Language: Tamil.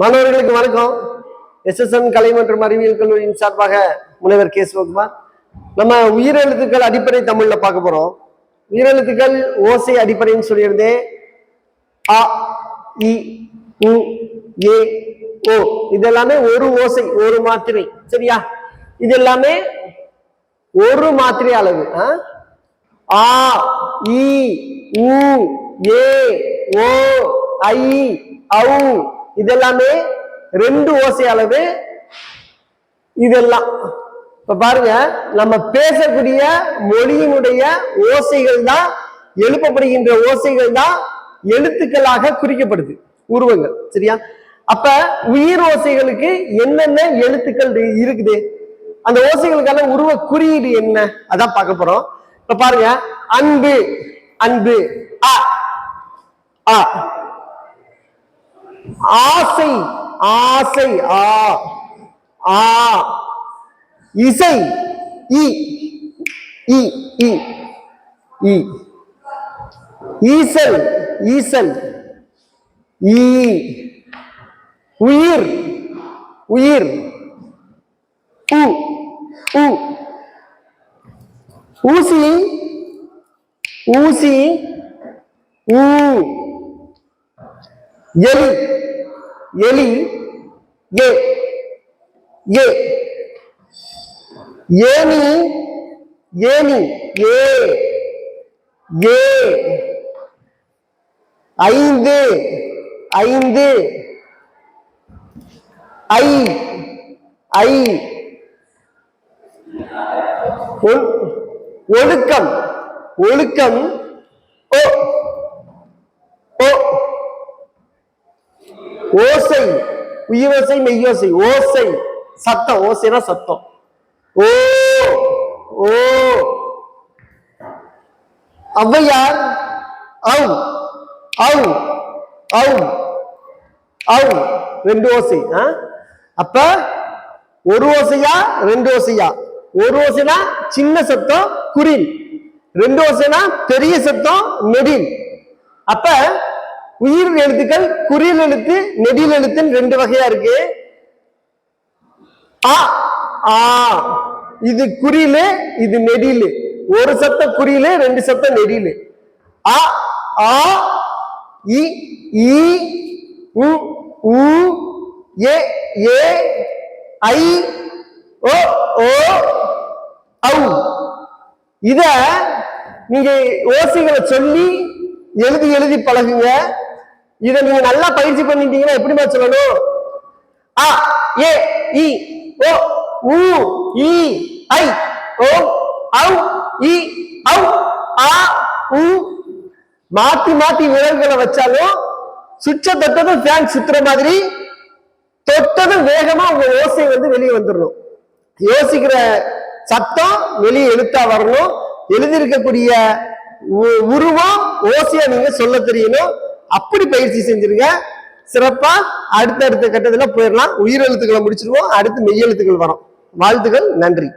மாணவர்களுக்கு வணக்கம். எஸ்எஸ்என் கலை மற்றும் அறிவியல் கல்லூரியின் சார்பாக முனைவர் கே சிவகுமார். நம்ம உயிரெழுத்துக்கள் அடிப்படை தமிழ்ல பார்க்க போறோம். உயிரெழுத்துக்கள் ஓசை அடிப்படைன்னு சொல்லியிருந்தே அ இ உ ஏ ஓ இதெல்லாமே ஒரு ஓசை ஒரு மாத்திரை. சரியா? இது எல்லாமே ஒரு மாத்திரை அளவு. ஆ? ஆ இ உ ஏ ஓ ஐ ஔ இதெல்லாமே ரெண்டு ஓசை அளவு இதெல்லாம். இப்ப பாருங்க நம்ம பேசக்கூடிய மொழியினுடைய ஓசைகள் தான் எழுப்பப்படுகின்ற ஓசைகள் தான் எழுத்துக்களாக குறிக்கப்படுது உருவங்கள் சரியா? அப்ப உயிர் ஓசைகளுக்கு என்னென்ன எழுத்துக்கள் இருக்குது? அந்த ஓசைகளுக்கான உருவ குறியீடு என்ன? அதான் பார்க்க போறோம். இப்ப பாருங்க அன்பு அன்பு அ ஆ ஆசை ஆசை ஆ ஆ இசை இ இ இ இ ஈசல் ஈசல் ஈ உயிர் உயிர் உ உ ஊசி ஊசி ஊ எலி. எலி. ஏ. ஏ. ஏனி ஏனி ஏ. ஏ. ஐந்து. ஐந்து. ஐ. ஐ. ஒழுக்கம். ஒழுக்கம். ஓ. ஓ. ஓசை உயிரோசை மெய்யோசை. ஓசை சத்தம். ஓசைனா சத்தம். ஓ ஓ. ஔவையார் ஔ ஔ ஔ ஔ. ரெண்டு ஓசை. ஆ? அப்ப ஒரு ஓசையா ரெண்டு ஓசையா? ஒரு ஓசைனா சின்ன சத்தம் குரில். ரெண்டு ஓசைனா பெரிய சத்தம் நெடில். அப்ப உயிர் எழுத்துக்கள் குறியல் எழுத்து நெடில் எழுத்துன்னு ரெண்டு வகையா இருக்கு. ஆ ஆ இது குறியிலு இது நெடிலு ஒரு சத்த குறியிலு ரெண்டு சத்தம் நெடிலு ஆ ஆ இ ஈ உ ஏ ஏ ஐ ஓ ஓ ஔ. இத நீங்க ஓசைகளை சொல்லி எழுதி எழுதி பழகுங்க. இத நீங்க நல்லா பயிற்சி பண்ணிட்டீங்கன்னா எப்படிமா சொல்லணும்? அ ஏ இ ஓ உ இ ஐ ஓ ஔ இ ஔ ஆ உ. மாத்தி மாத்தி விரல்களை வச்சாலும் சுவிட்ச தொட்டதும் ஃபேன் சுத்துற மாதிரி தொட்டதும் வேகமா உங்க ஓசை வந்து வெளியே வந்துடணும் யோசிக்கிற சத்தம் வெளியே எழுத்தா வரணும். எழுதியிருக்கக்கூடிய உ- உருவம் ஓசையா நீங்க சொல்ல தெரியணும். அப்படி பயிற்சி செஞ்சிருங்க. சிறப்பா அடுத்த அடுத்த கட்டத்துல போயிடலாம் உயிரெழுத்துக்களை முடிச்சிருவோம். அடுத்து மெய்யெழுத்துக்கள் வரும். வாழ்த்துக்கள். நன்றி.